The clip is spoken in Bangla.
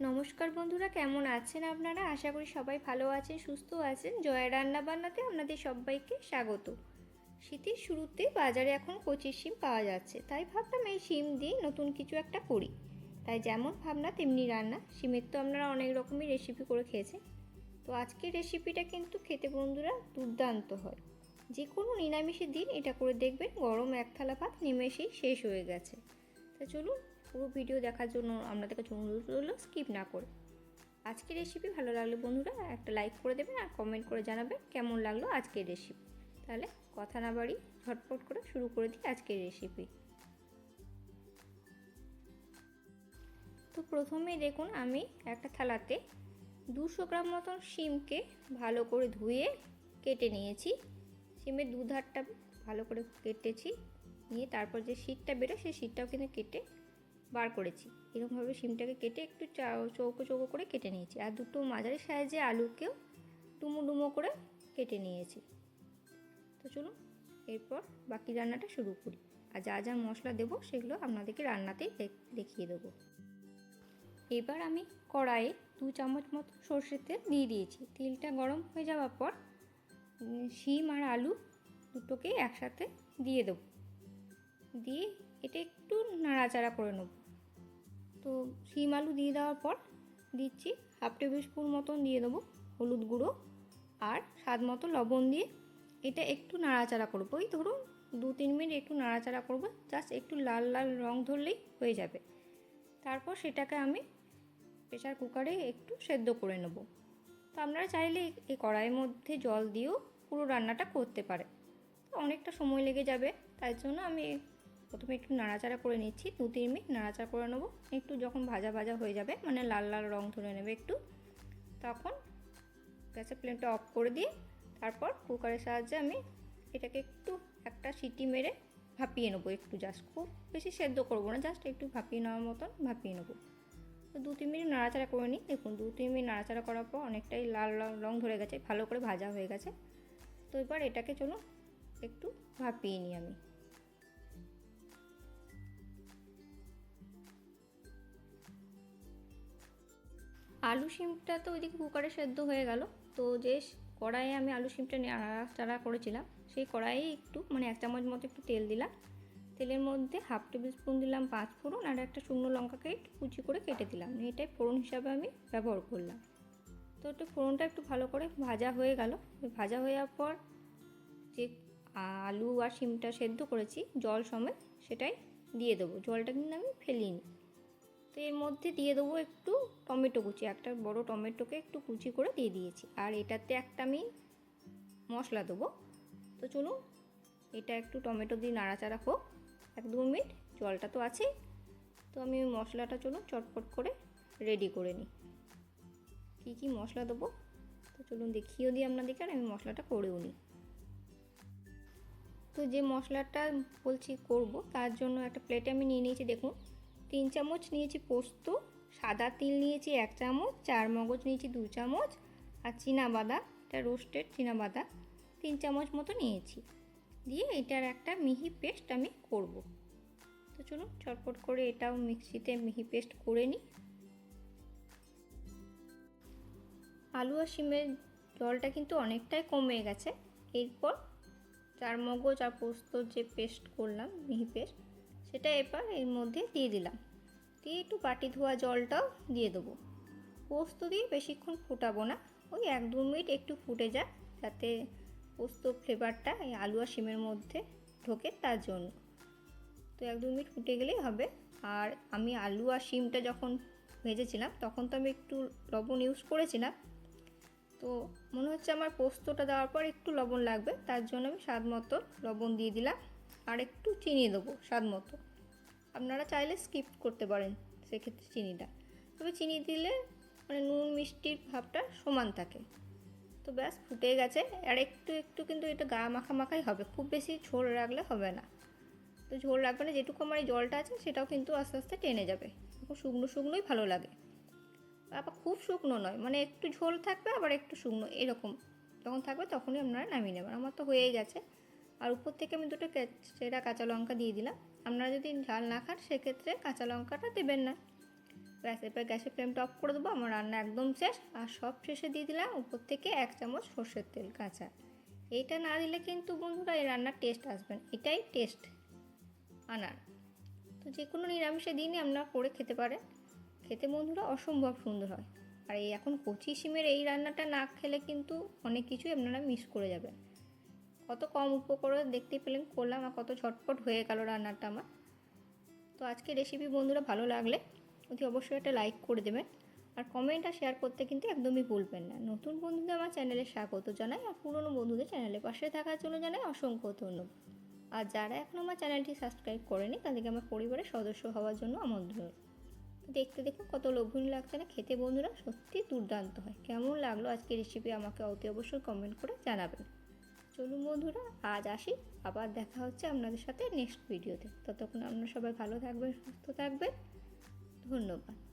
নমস্কার বন্ধুরা, কেমন আছেন আপনারা? আশা করি সবাই ভালো আছেন, সুস্থ আছেন। জয়া রান্না বান্নাতে আপনাদের সবাইকে স্বাগত। শীতের শুরুতে বাজারে এখন কচি শিম পাওয়া যাচ্ছে। তাই ভাবলাম এই শিম দিয়ে নতুন কিছু একটা করি। তাই যেমন ভাবনা, তেমনি রান্না। শিমের তো আপনারা অনেক রকমের রেসিপি করে খেয়েছেন। তো আজকের রেসিপিটা কিন্তু খেতে বন্ধুরা দুর্দান্ত হয়। যে কোনো নিরামিষের দিন এটা করে দেখবেন গরম এক থালা ভাত নিমেষেই শেষ হয়ে গেছে। তা চলুন পুরো ভিডিও দেখার জন্য আপনাদের কাছে অনুরোধ রইল স্কিপ না করে। আজকের রেসিপি ভালো লাগলে বন্ধুরা একটা লাইক করে দেবেন আর কমেন্ট করে জানাবেন কেমন লাগল আজকের রেসিপি তাহলে কথা না বাড়ি ঝটপট করে শুরু করে দিই আজকের রেসিপি তো প্রথমে দেখুন আমি একটা থালাতে দুশো গ্রাম মতন শিমকে ভালো করে ধুয়ে কেটে নিয়েছি। শিমের দুধারটা ভালো করে কেটেছি। নিয়ে তারপর যে শীতটা বেরোয় সেই শীতটাও কিন্তু কেটে বার করেছি। এরকমভাবে শিমটাকে কেটে একটু চৌকো চৌকো করে কেটে নিয়েছি। আর দুটো মাঝারি সাইজে আলুকেও ডুমো ডুমো করে কেটে নিয়েছি। তো চলুন, এরপর বাকি রান্নাটা শুরু করি। আর যা যা মশলা দেবো সেগুলো আপনাদেরকে রান্নাতেই দেখিয়ে দেবো। এবার আমি কড়াইয়ে দু চামচ মতো সর্ষের তেল দিয়ে দিয়েছি। তেলটা গরম হয়ে যাওয়ার পর শিম আর আলু দুটোকে একসাথে দিয়ে দেবো। দিয়ে এটা একটু নাড়াচাড়া করে নেব। তো শিম আলু দিয়ে দেওয়ার পর দিচ্ছি হাফ টেবিল স্পুন মতন দিয়ে দেবো হলুদ গুঁড়ো আর স্বাদ মতো লবণ দিয়ে এটা একটু নাড়াচাড়া করব। ওই ধরুন দু তিন মিনিট একটু নাড়াচাড়া করব, জাস্ট একটু লাল লাল রং ধরলেই হয়ে যাবে। তারপর সেটাকে আমি প্রেশার কুকারে একটু সেদ্ধ করে নেব। তো আপনারা চাইলে এই কড়াইয়ের মধ্যে জল দিয়েও পুরো রান্নাটা করতে পারে। অনেকটা সময় লেগে যাবে তাই জন্য আমি প্রথমে একটু নাড়াচাড়া করে নিচ্ছি, দু তিন মিনিট নাড়াচাড়া করে নেব। একটু যখন ভাজা ভাজা হয়ে যাবে মানে লাল লাল রং ধরে নেবে একটু, তখন গ্যাসের ফ্লেমটা অফ করে দিয়ে তারপর কুকারের সাহায্যে আমি এটাকে একটু একটা সিটি মেরে ভাপিয়ে নেব একটু জাস্ট খুব বেশি সেদ্ধ করব না জাস্ট একটু ভাপিয়ে নেওয়ার মতন ভাপিয়ে নেব। তো দু তিন মিনিট নাড়াচাড়া করে নিই। দেখুন, দু তিন মিনিট নাড়াচাড়া করার পর অনেকটাই লাল লাল রং ধরে গেছে, ভালো করে ভাজা হয়ে গেছে। তো এবার এটাকে চলো একটু ভাপিয়ে নিই আমি। আলু শিমটা তো ওইদিকে কুকারে সেদ্ধ হয়ে গেল। তো যে কড়াইয়ে আমি আলু শিমটা নাড়াচাড়া করেছিলাম, সেই কড়াইয়ে একটু মানে এক চামচ মতো একটু তেল দিলাম। তেলের মধ্যে হাফ টেবিল স্পুন দিলাম পাঁচ ফোড়ন আর একটা শুকনো লঙ্কাকে একটু কুচি করে কেটে দিলাম। এটাই ফোড়ন হিসাবে আমি ব্যবহার করলাম। তো একটু ফোড়নটা একটু ভালো করে ভাজা হয়ে গেল। ভাজা হয়ে যাওয়ার পর যে আলু আর শিমটা সেদ্ধ করেছি, জল সমেত সেটাই দিয়ে দেবো। জলটা কিন্তু আমি ফেলিনি। তো এর মধ্যে দিয়ে দেবো একটু টমেটো কুচি। একটা বড় টমেটোকে একটু কুচি করে দিয়ে দিয়েছি। আর এটাতে একটা আমি মশলা দেবো। তো চলুন, এটা একটু টমেটো দিয়ে নাড়াচাড়া হোক। এক দু মিনিট, জলটা তো আছেই। তো আমি ওই মশলাটা চলুন চটপট করে রেডি করে নিই। কী কী মশলা দেবো? তো চলুন দেখিয়েও দিই আপনাদেরকে আর আমি মশলাটা করেও নিই। তো যে মশলাটা বলছি করব, তার জন্য একটা প্লেটে আমি নিয়ে নিয়েছি, দেখুন। তিন চামচ নিয়েছি পোস্ত, সাদা তিল নিয়েছি এক চামচ, চার মগজ নিয়েছি দু চামচ, আর বাদাম এটা রোস্টেড বাদাম তিন চামচ মতো নিয়েছি। দিয়ে এটার একটা মিহি পেস্ট আমি করব। তো চলুন চটপট করে এটাও মিক্সিতে মিহি পেস্ট করে নিই। আলু আর শিমের জলটা কিন্তু অনেকটাই কমে গেছে। এরপর চার মগজ আর পোস্তর যে পেস্ট করলাম, মিহি পেস্ট সেটা এবার এর মধ্যে দিয়ে দিলাম। দিয়ে একটু বাটি ধোয়া জলটাও দিয়ে দেবো। পোস্ত দিয়ে বেশিক্ষণ ফুটাবো না, ওই এক দু মিনিট একটু ফুটে যায় যাতে পোস্ত ফ্লেভারটা এই আলু আর শিমের মধ্যে ঢোকে তার জন্য। তো এক দু মিনিট ফুটে গেলেই হবে। আর আমি আলু আর শিমটা যখন ভেজেছিলাম, তখন তো আমি একটু লবণ ইউজ করেছিলাম। তো মনে হচ্ছে আমার পোস্তটা দেওয়ার পর একটু লবণ লাগবে, তার জন্য আমি স্বাদ মতো লবণ দিয়ে দিলাম। আর একটু চিনি দেবো স্বাদ মতো। আপনারা চাইলে স্কিপ করতে পারেন সেক্ষেত্রে চিনিটা। তবে চিনি দিলে মানে নুন মিষ্টির ভাবটা সমান থাকে। তো ব্যাস, ফুটে গেছে। আর একটু একটু কিন্তু এটা গা মাখা মাখাই হবে। খুব বেশি ঝোল রাখলে হবে না। তো ঝোল রাখবে না, যেটুকু আমার এই জলটা আছে সেটাও কিন্তু আস্তে আস্তে টেনে যাবে। এখন শুকনো, শুকনোই ভালো লাগে। আবার খুব শুকনো নয় মানে একটু ঝোল থাকবে, আবার একটু শুকনো, এরকম। যখন থাকবে তখনই আপনারা নামিয়ে নেবেন। আমার তো হয়েই গেছে। আর উপর থেকে আমি দুটো সেরা কাঁচা লঙ্কা দিয়ে দিলাম। আপনারা যদি ঝাল না খান, সেক্ষেত্রে কাঁচা লঙ্কাটা দেবেন না। ব্যাস, এরপর গ্যাসের ফ্লেমটা অফ করে দেবো। আমার রান্না একদম শেষ। আর সব শেষে দিয়ে দিলাম উপর থেকে এক চামচ সর্ষের তেল কাঁচা। এইটা না দিলে কিন্তু বন্ধুরা এই রান্নার টেস্ট আসবে না। এটাই টেস্ট আনার। তো যে কোনো নিরামিষের দিনই আপনারা করে খেতে পারেন। খেতে বন্ধুরা অসম্ভব সুন্দর হয়। আর এই এখন কচি সিমের এই রান্নাটা না খেলে কিন্তু অনেক কিছুই আপনারা মিস করে যাবেন। কত কম উপকরণ দেখতে পেলেন করলাম আর কত ঝটপট হয়ে গেল রান্নাটা আমার। তো আজকে রেসিপি বন্ধুরা ভালো লাগলে অতি অবশ্যই একটা লাইক করে দেবেন আর কমেন্ট আর শেয়ার করতে কিন্তু একদমই ভুলবেন না। নতুন বন্ধুদের আমার চ্যানেলে স্বাগত জানাই আর পুরনো বন্ধুদের চ্যানেলে পাশে থাকার জন্য জানাই অসংখ্য ধন্যবাদ। আর যারা এখন আমার চ্যানেলটি সাবস্ক্রাইব করেনি, তাদেরকে আমার পরিবারের সদস্য হওয়ার জন্য আমন্ত্রণ। দেখতে দেখুন কত লোভনীয় লাগছে না, খেতে বন্ধুরা সত্যি দুর্দান্ত হয়। কেমন লাগল আজকে রেসিপি আমাকে অতি অবশ্যই কমেন্ট করে জানাবেন। চলুন বন্ধুরা, আজ আসি। আবার দেখা হচ্ছে আপনাদের সাথে নেক্সট ভিডিওতে ততক্ষণ আপনারা সবাই ভালো থাকবেন, সুস্থ থাকবেন। ধন্যবাদ।